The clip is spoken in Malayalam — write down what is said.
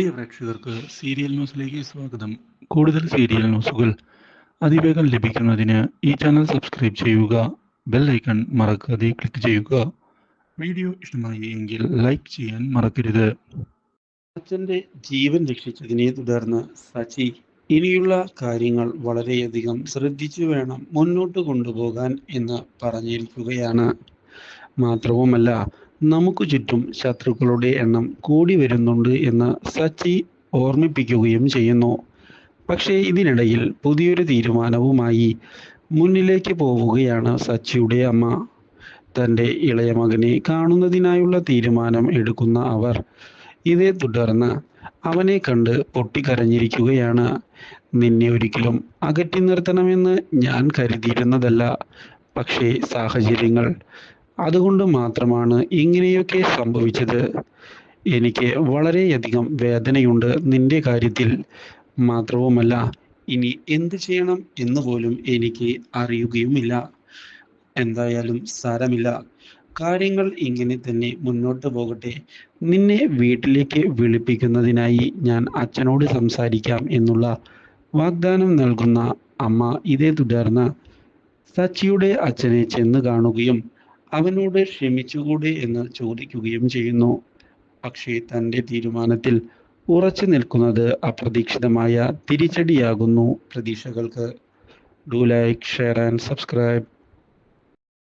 പ്രിയ പ്രേക്ഷകർക്ക് സീരിയൽ ന്യൂസിലേക്ക് സ്വാഗതം. കൂടുതൽ സീരിയൽ ന്യൂസുകൾ അതിവേഗം ലഭിക്കുന്നതിന് ഈ ചാനൽ സബ്സ്ക്രൈബ് ചെയ്യുക ബെൽ ഐക്കൺ മറക്കാതെ ക്ലിക്ക് ചെയ്യുക. വീഡിയോ ഇഷ്ടമായി എങ്കിൽ ലൈക്ക് ചെയ്യാൻ മറക്കരുത്. അച്ഛന്റെ ജീവൻ രക്ഷിച്ചതിനെ തുടർന്ന് സച്ചി ഇനിയുള്ള കാര്യങ്ങൾ വളരെയധികം ശ്രദ്ധിച്ചു വേണം മുന്നോട്ട് കൊണ്ടുപോകാൻ എന്ന് പറഞ്ഞിരിക്കുകയാണ്. മാത്രവുമല്ല നമുക്ക് ചുറ്റും ശത്രുക്കളുടെ എണ്ണം കൂടി വരുന്നുണ്ട് എന്ന് സച്ചി ഓർമ്മിപ്പിക്കുകയും ചെയ്യുന്നു. പക്ഷേ ഇതിനിടയിൽ പുതിയൊരു തീരുമാനവുമായി മുന്നിലേക്ക് പോവുകയാണ് സച്ചിയുടെ അമ്മ. തന്റെ ഇളയ മകനെ കാണുന്നതിനായുള്ള തീരുമാനം എടുക്കുന്ന അവർ ഇതേ തുടർന്ന് അവനെ കണ്ട് പൊട്ടിക്കരഞ്ഞിരിക്കുകയാണ്. നിന്നെ ഒരിക്കലും അകറ്റി നിർത്തണമെന്ന് ഞാൻ കരുതിയിരുന്നതല്ല. പക്ഷേ സാഹചര്യങ്ങൾ അതുകൊണ്ട് മാത്രമാണ് ഇങ്ങനെയൊക്കെ സംഭവിച്ചത്. എനിക്ക് വളരെയധികം വേദനയുണ്ട് നിന്റെ കാര്യത്തിൽ. മാത്രവുമല്ല ഇനി എന്ത് ചെയ്യണം എന്ന് പോലും എനിക്ക് അറിയുകയുമില്ല. എന്തായാലും സാരമില്ല. കാര്യങ്ങൾ ഇങ്ങനെ തന്നെ മുന്നോട്ട് പോകട്ടെ. നിന്നെ വീട്ടിലേക്ക് വിളിപ്പിക്കുന്നതിനായി ഞാൻ അച്ഛനോട് സംസാരിക്കാം എന്നുള്ള വാഗ്ദാനം നൽകുന്ന അമ്മ ഇതേ തുടർന്ന് സച്ചിയുടെ അച്ഛനെ ചെന്ന് കാണുകയും അവനോട് ക്ഷമിച്ചുകൂടെ എന്ന് ചോദിക്കുകയും ചെയ്യുന്നു. പക്ഷേ തന്റെ തീരുമാനത്തിൽ ഉറച്ചു നിൽക്കുന്നത് അപ്രതീക്ഷിതമായ തിരിച്ചടിയാകുന്നു പ്രതീക്ഷകൾക്ക്. Do like share and subscribe